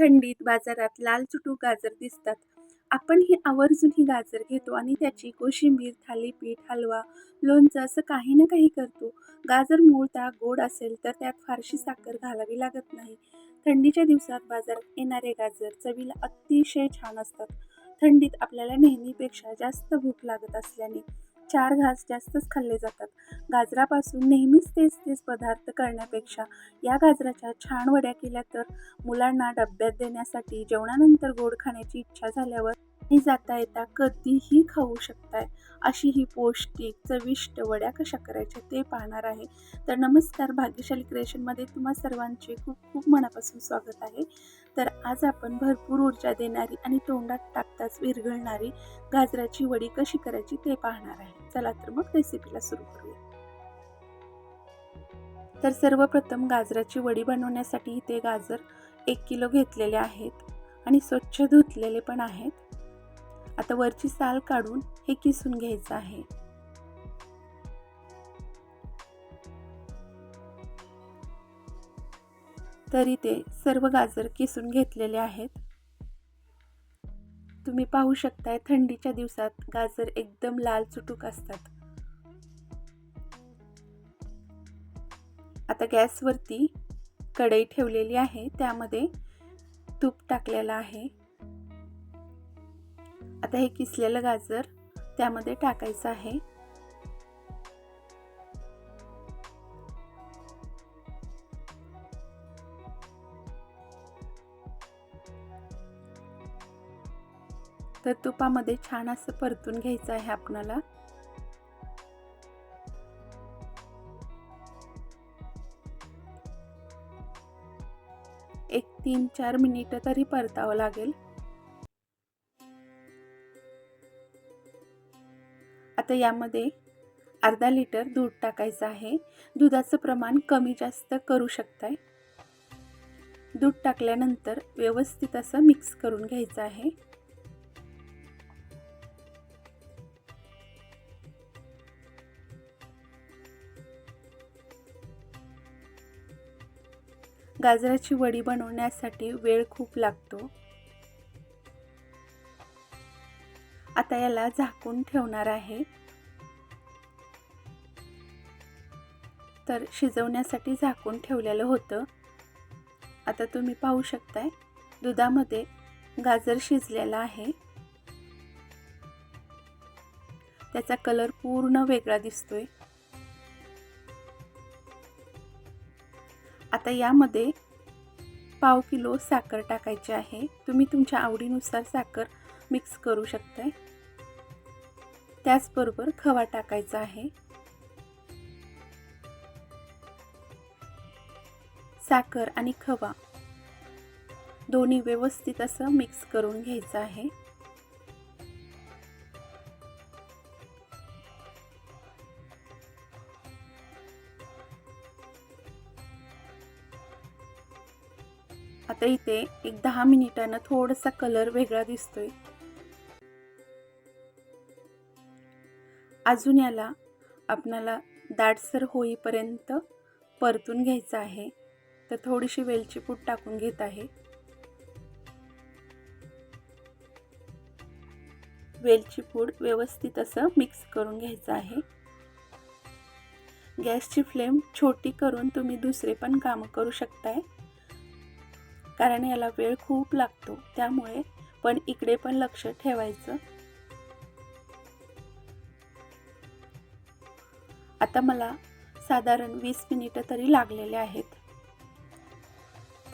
थंडीत बाजारात लाल चुटू गाजर दिसतात. आपण ही आवर्जून ही गाजर घेतो आणि त्याची कोशिंबीर थालीपीठ हलवा लोणचं असं काही ना काही करतो. गाजर मूळता गोड असेल तर त्यात फारशी साखर घालावी लागत नाही. थंडीच्या दिवसात बाजारात येणारे गाजर चवीला अतिशय छान असतात. थंडीत आपल्याला नेहमीपेक्षा जास्त भूक लागत असल्याने. चार घास जास्तच खाल्ले जातात. गाजरापासून नेहमीच तेच तेच पदार्थ करण्यापेक्षा या गाजराच्या छान वड्या केल्या तर मुलांना डब्यात देण्यासाठी जेवणानंतर गोड खाण्याची इच्छा झाल्यावर आणि जाता येता कधीही खाऊ शकताय. अशी ही पौष्टिक चविष्ट वड्या कशा करायच्या ते पाहणार आहे. तर नमस्कार भाग्यशाली क्रिएशनमध्ये तुम्हा सर्वांचे खूप खूप मनापासून स्वागत आहे. तर आज आपण भरपूर ऊर्जा देणारी आणि तोंडात टाकताच विरघळणारी गाजराची वडी कशी करायची ते पाहणार आहे. चला तर मग रेसिपीला सुरू करूया. तर सर्वप्रथम गाजराची वडी बनवण्यासाठी इथे गाजर एक किलो घेतलेले आहेत आणि स्वच्छ धुतलेले पण आहेत. आता वरची साल काढून हे किसून घ्यायचं आहे. तरी ते सर्व गाजर किसून घेतलेले आहेत. तुम्ही पाहू शकताय थंडीच्या दिवसात गाजर एकदम लाल चुटूक असतात. आता गॅसवरती कढई ठेवलेली आहे त्यामध्ये तूप टाकलेलं आहे. आता हे किसलेलं गाजर त्यामध्ये टाकायचं आहे. तर तुपामध्ये छान असं परतून घ्यायचं आहे आपणाला. एक तीन चार मिनिटं तरी परतावं लागेल. आता यामध्ये अर्धा लिटर दूध टाकायचं आहे. दुधाचं प्रमाण कमी जास्त करू शकताय. दूध टाकल्यानंतर व्यवस्थित असं मिक्स करून घ्यायचं आहे. गाजराची वडी बनवण्यासाठी वेळ खूप लागतो. आता याला झाकून ठेवणार आहे. तर शिजवण्यासाठी झाकून ठेवलेलं होतं. आता तुम्ही पाहू शकताय दुधामध्ये गाजर शिजलेला आहे. त्याचा कलर पूर्ण वेगळा दिसतोय. आता यामध्ये पाव किलो साखर टाकायची आहे. तुम्ही तुमच्या आवडीनुसार साखर मिक्स करू शकताय. त्याचबरोबर खवा टाकायचा आहे. साखर आणि खवा. दोन्ही व्यवस्थित असं मिक्स करून घ्यायचं आहे. आता इथे एक दहा मिनिटानं थोडासा कलर वेगळा दिसतोय. अजून याला आपणाला दाटसर होईपर्यंत परतून घ्यायचं आहे. तर थोडीशी वेलची पूड टाकून घेत आहे. वेलची पूड व्यवस्थित असं मिक्स करून घ्यायचं आहे. गॅसची फ्लेम छोटी करून तुम्ही दुसरे पण कामं करू शकताय. कारण याला वेळ खूप लागतो त्यामुळे पण इकडे पण लक्ष ठेवायचं. आता मला साधारण वीस मिनिटं तरी लागलेले आहेत.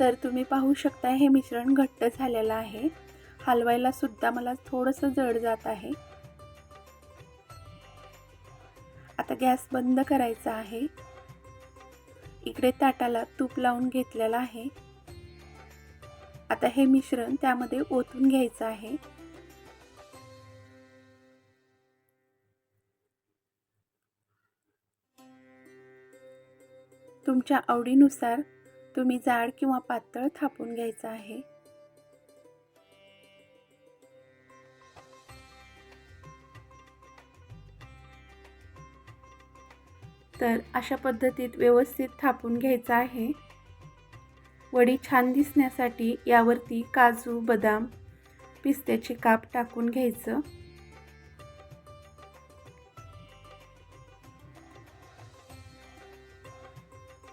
तर तुम्ही पाहू शकता हे मिश्रण घट्ट झालेलं आहे. हलवायला सुद्धा मला थोडंसं जड जात आहे. आता गॅस बंद करायचा आहे. इकडे ताटाला तूप लावून घेतलेलं आहे. आता हे मिश्रण त्यामध्ये ओतून घ्यायचं आहे. तुमच्या आवडीनुसार तुम्ही जाड किंवा पातळ थापून घ्यायचं आहे. तर अशा पद्धतीत व्यवस्थित थापून घ्यायचं आहे. वडी छान दिसण्यासाठी यावरती काजू बदाम पिस्त्याचे काप टाकून घ्यायचं.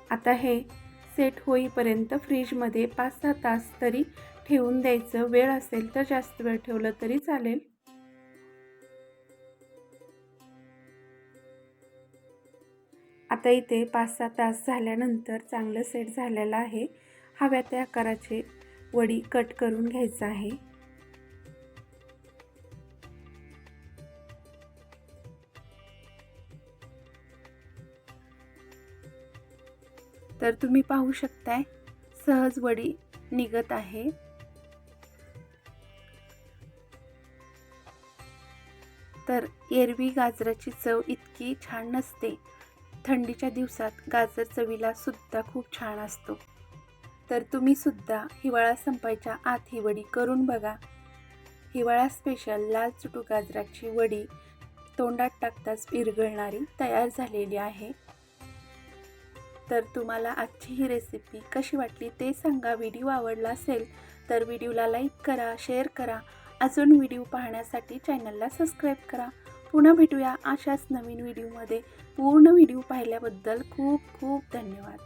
आता हे सेट होईपर्यंत फ्रीजमध्ये पाच सहा तास तरी ठेवून द्यायचं. वेळ असेल तर जास्त वेळ ठेवलं तरी चालेल. आता इथे पाच सहा तास झाल्यानंतर चांगलं सेट झालेलं आहे. हव्या त्या आकाराचे वडी कट करून घ्यायचं आहे. तर तुम्ही पाहू शकताय सहज वडी निघत आहे. तर एरवी गाजराची चव इतकी छान नसते. थंडीच्या दिवसात गाजर चवीला सुद्धा खूप छान असतो. तर तुम्ही सुद्धा हिवाळा संपायच्या आत ही वडी करून बघा. हिवाळा स्पेशल लाल चुटू गाजराची वडी तोंडात टाकताच विरघळणारी तयार झालेली आहे. तर तुम्हाला आजची ही रेसिपी कशी वाटली ते सांगा. व्हिडिओ आवडला असेल तर व्हिडिओला लाईक करा शेअर करा. अजून व्हिडिओ पाहण्यासाठी चॅनलला सबस्क्राईब करा. पुन्हा भेटूया अशाच नवीन व्हिडिओमध्ये पूर्ण व्हिडिओ पाहिल्याबद्दल खूप खूप धन्यवाद.